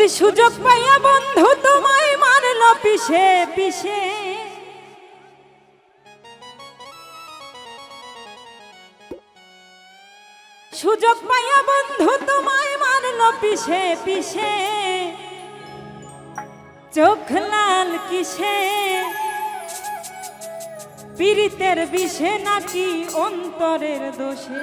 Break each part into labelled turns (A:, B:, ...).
A: ওরে সুযোগ পাইয়া বন্ধু তোমায় মারল পিছে পিছে সুযোগ পাইয়া বন্ধু তোমায় মারল পিছে পিছে চোখ লাল কিসে? পীড়িতের বিষে নাকি অন্তরের দোষে?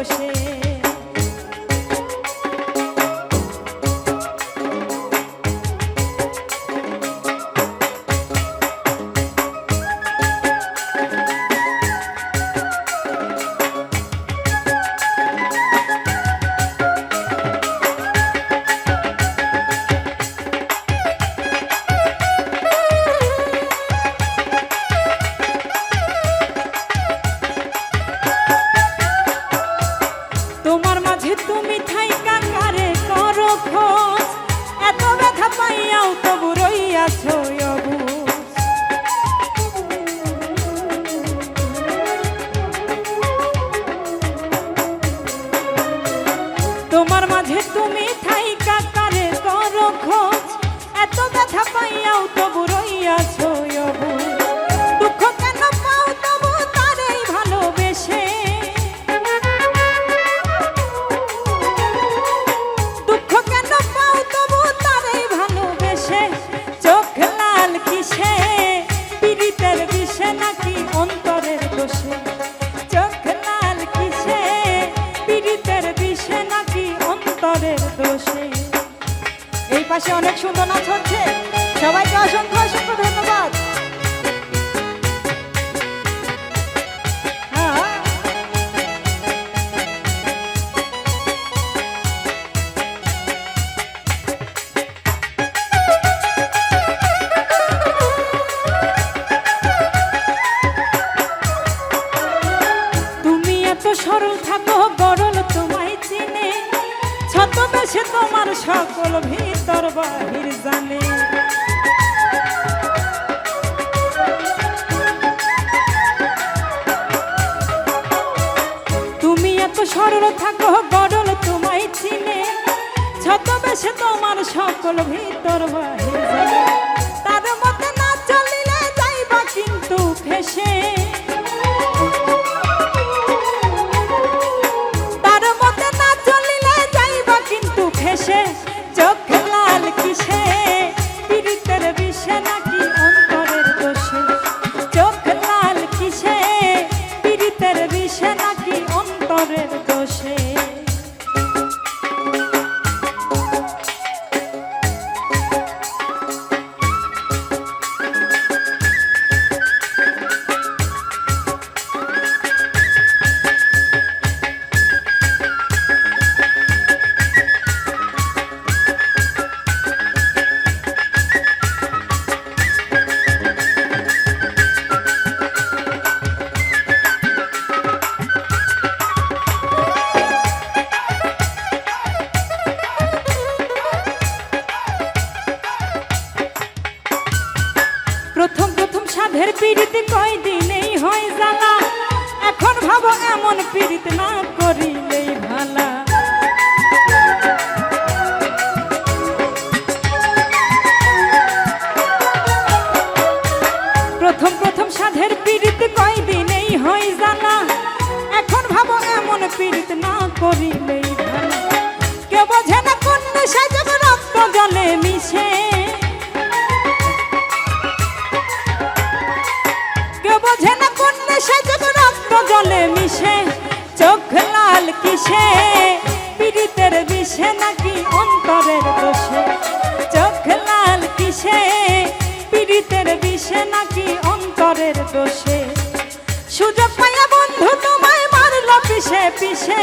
A: অন্তরের তোমার মাঝে তুমি থাইকা কারে করো খোঁজ। এত ব্যথা পাইয়াও তবু রইয়াছ হ্যাঁ। থাকো তোমায় চিনে। তোমার সকল ভিতর বাহির জানে। থাকো গরল তোমায় চিনে। ছতবেশে তোমার সকল ভিতর বাহির প্রথম পীড়িত কয় দিনেই হয় জ্বালা। এখন ভাবো এমন পীড়িত না করিলেই ভালা। প্রথম প্রথম সাধের পীড়িত কয় দিনেই হয় জ্বালা। এখন ভাবো এমন পীড়িত না করিলেই ভালা। কেউ বোঝে না কোন নেশায় বসে। পীড়িতের বিষে নাকি অন্তরের দোষে? চোখ লাল কিসে? পীড়িতের বিষে নাকি অন্তরের দোষে? সুযোগ পাইয়া বন্ধু তোমায় মারল পিসে পিসে